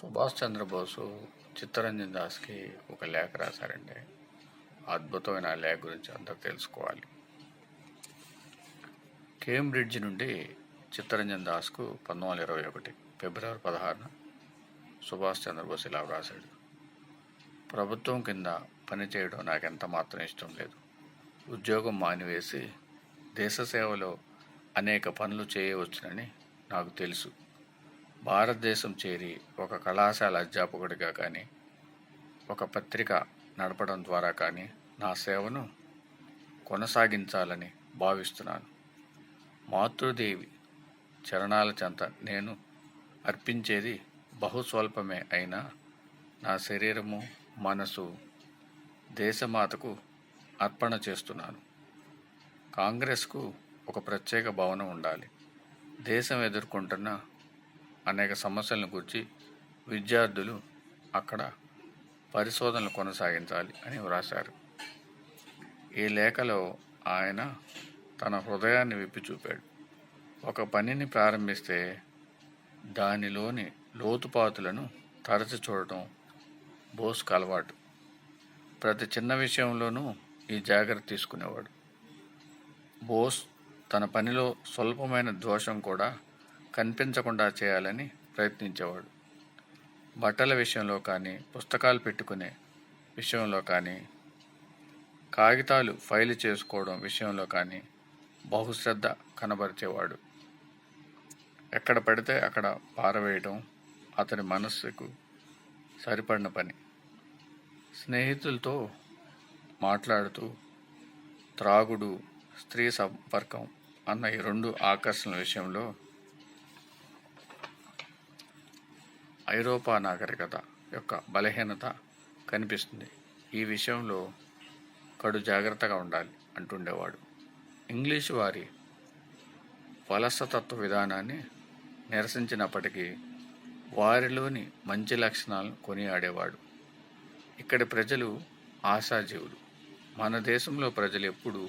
సుభాష్ చంద్రబోసు చిత్తరంజన్ దాస్కి ఒక లేఖ రాశారండి. అద్భుతమైన ఆ లేఖ గురించి అందరూ తెలుసుకోవాలి. కేంబ్రిడ్జ్ నుండి చిత్తరంజన్ దాస్కు పంతొమ్మిది వందల ఇరవై ఒకటి ఫిబ్రవరి పదహారున సుభాష్ చంద్రబోస్ ఇలా వ్రాశాడు. ప్రభుత్వం కింద పనిచేయడం నాకు ఎంత మాత్రం ఇష్టం లేదు. ఉద్యోగం మానివేసి దేశ సేవలో అనేక పనులు చేయవచ్చునని నాకు తెలుసు. భారతదేశం చేరి ఒక కళాశాల అధ్యాపకుడిగా కానీ ఒక పత్రిక నడపడం ద్వారా కానీ నా సేవను కొనసాగించాలని భావిస్తున్నాను. మాతృదేవి చరణాల చెంత నేను అర్పించేది బహుస్వల్పమే అయినా నా శరీరము మనసు దేశమాతకు అర్పణ చేస్తున్నాను. కాంగ్రెస్కు ఒక ప్రత్యేక భవనం ఉండాలి. దేశం ఎదుర్కొంటున్న అనేక సమస్యలను గురించి విద్యార్థులు అక్కడ పరిశోధనలు కొనసాగించాలి అని వ్రాశారు. ఈ లేఖలో ఆయన తన హృదయాన్ని విప్పి చూపాడు. ఒక పనిని ప్రారంభిస్తే దానిలోని లోతుపాతులను తరచి చూడటం బోస్కు అలవాటు. ప్రతి చిన్న విషయంలోనూ ఈ జాగ్రత్త తీసుకునేవాడు. బోస్ తన పనిలో స్వల్పమైన దోషం కూడా కనిపించకుండా చేయాలని ప్రయత్నించేవాడు. బట్టల విషయంలో కానీ పుస్తకాలు పెట్టుకునే విషయంలో కానీ కాగితాలు ఫైల్ చేసుకోవడం విషయంలో కానీ బహుశ్రద్ధ కనబరిచేవాడు. ఎక్కడ పడితే అక్కడ పారవేయడం అతని మనస్సుకు సరిపడిన పని. స్నేహితులతో మాట్లాడుతూ త్రాగుడు స్త్రీ సంపర్కం అన్న ఈ రెండు ఆకర్షణల విషయంలో ఐరోపా నాగరికత యొక్క బలహీనత కనిపిస్తుంది. ఈ విషయంలో కడు జాగ్రత్తగా ఉండాలి అంటుండేవాడు. ఇంగ్లీషు వారి వలసతత్వ విధానాన్ని నిరసించినప్పటికీ వారిలోని మంచి లక్షణాలను కొనియాడేవాడు. ఇక్కడి ప్రజలు ఆశాజీవులు. మన దేశంలో ప్రజలు ఎప్పుడూ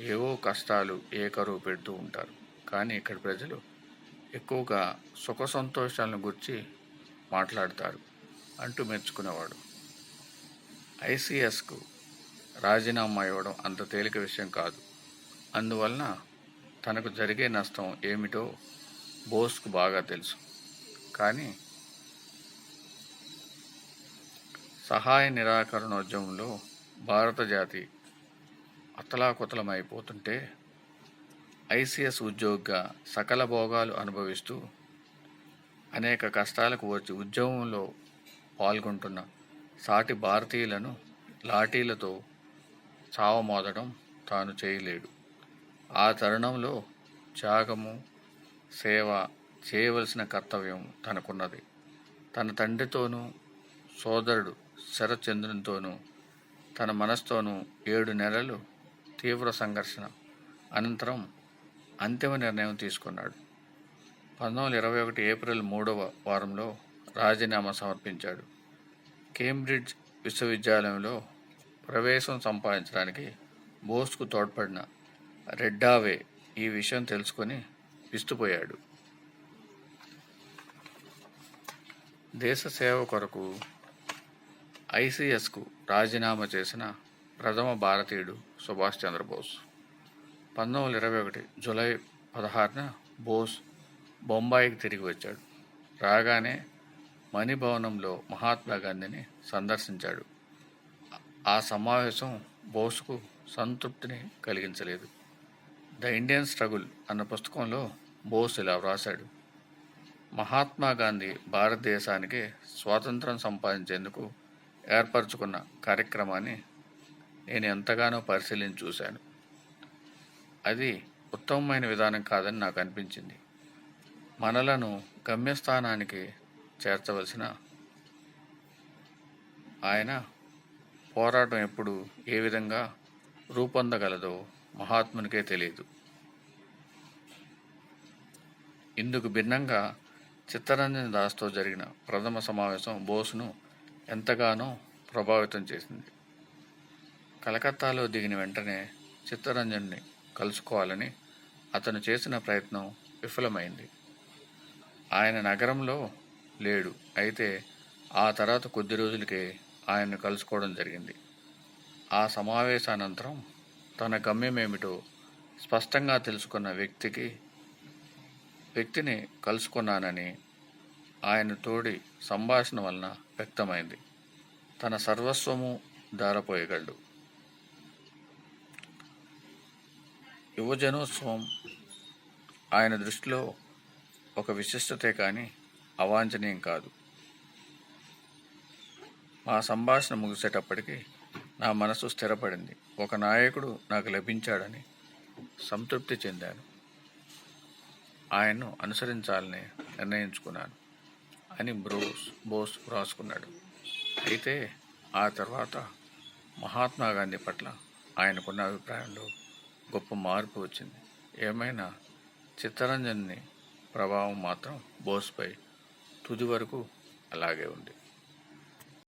ఏవో కష్టాలు ఏ కరువు పెడుతూ ఉంటారు. కానీ ఇక్కడ ప్రజలు ఎక్కువగా సుఖ సంతోషాలను గురించి మాట్లాడతారు అంటూ మెచ్చుకునేవాడు. ఐసీఎస్కు రాజీనామా ఇవ్వడం అంత తేలిక విషయం కాదు. అందువలన తనకు జరిగే నష్టం ఏమిటో బోస్కు బాగా తెలుసు. కానీ సహాయ నిరాకరణోద్యమంలో భారత జాతి అతలాకుతలమైపోతుంటే ఐసీఎస్ ఉద్యోగిగా సకల భోగాలు అనుభవిస్తూ అనేక కష్టాలకు వచ్చి ఉద్యమంలో పాల్గొంటున్న సాటి భారతీయులను లాఠీలతో చావమోదడం తాను చేయలేడు. ఆ తరుణంలో త్యాగము సేవ చేయవలసిన కర్తవ్యం తనకున్నది. తన తండ్రితోనూ సోదరుడు శరచంద్రునితోనూ తన మనస్తోనూ ఏడు నెలలు తీవ్ర సంఘర్షణ అనంతరం అంతిమ నిర్ణయం తీసుకున్నాడు. పంతొమ్మిది ఇరవై ఒకటి ఏప్రిల్ మూడవ వారంలో రాజీనామా సమర్పించాడు. కేంబ్రిడ్జ్ విశ్వవిద్యాలయంలో ప్రవేశం సంపాదించడానికి బోస్కు తోడ్పడిన రెడ్డావే ఈ విషయం తెలుసుకొని విస్తుపోయాడు. దేశ సేవ కొరకు ఐసిఎస్కు రాజీనామా చేసిన ప్రథమ భారతీయుడు సుభాష్ చంద్రబోస్. పంతొమ్మిది ఇరవై ఒకటి జూలై పదహారున బోస్ బొంబాయికి తిరిగి వచ్చాడు. రాగానే మణిభవనంలో మహాత్మా గాంధీని సందర్శించాడు. ఆ సమావేశం బోస్కు సంతృప్తిని కలిగించలేదు. ద ఇండియన్ స్ట్రగుల్ అన్న పుస్తకంలో బోస్ ఇలా వ్రాశాడు. మహాత్మా గాంధీ భారతదేశానికి స్వాతంత్రం సంపాదించేందుకు ఏర్పరచుకున్న కార్యక్రమాన్ని నేను ఎంతగానో పరిశీలించి చూశాను. అది ఉత్తమమైన విధానం కాదని నాకు అనిపించింది. మనలను గమ్యస్థానానికి చేర్చవలసిన ఆయన పోరాటం ఎప్పుడు ఏ విధంగా రూపొందగలదో మహాత్మునికే తెలియదు. ఇందుకు భిన్నంగా చిత్తరంజన్ దాస్తో జరిగిన ప్రథమ సమావేశం బోస్ను ఎంతగానో ప్రభావితం చేసింది. కలకత్తాలో దిగిన వెంటనే చిత్తరంజన్ని కలుసుకోవాలని అతను చేసిన ప్రయత్నం విఫలమైంది. ఆయన నగరంలో లేడు. అయితే ఆ తర్వాత కొద్ది రోజులకే ఆయన్ను కలుసుకోవడం జరిగింది. ఆ సమావేశానంతరం తన గమ్యమేమిటో స్పష్టంగా తెలుసుకున్న వ్యక్తికి వ్యక్తిని కలుసుకున్నానని ఆయన తోడి సంభాషణ వలన వ్యక్తమైంది. తన సర్వస్వము దారపోయగలడు యువజనోత్సవం ఆయన దృష్టిలో ఒక విశిష్టతే కానీ అవాంఛనీయం కాదు. మా సంభాషణ ముగిసేటప్పటికి నా మనసు స్థిరపడింది. ఒక నాయకుడు నాకు లభించాడని సంతృప్తి చెందాను. ఆయన్ను అనుసరించాలని నిర్ణయించుకున్నాను అని బ్రోస్ బోస్ వ్రాసుకున్నాడు. అయితే ఆ తర్వాత మహాత్మా గాంధీ పట్ల ఆయనకున్న అభిప్రాయంలో గొప్ప మార్పు వచ్చింది. ఏమైనా చిత్తరంజన్ని ప్రభావం మాత్రం బోస్పై తుది వరకు అలాగే ఉంది.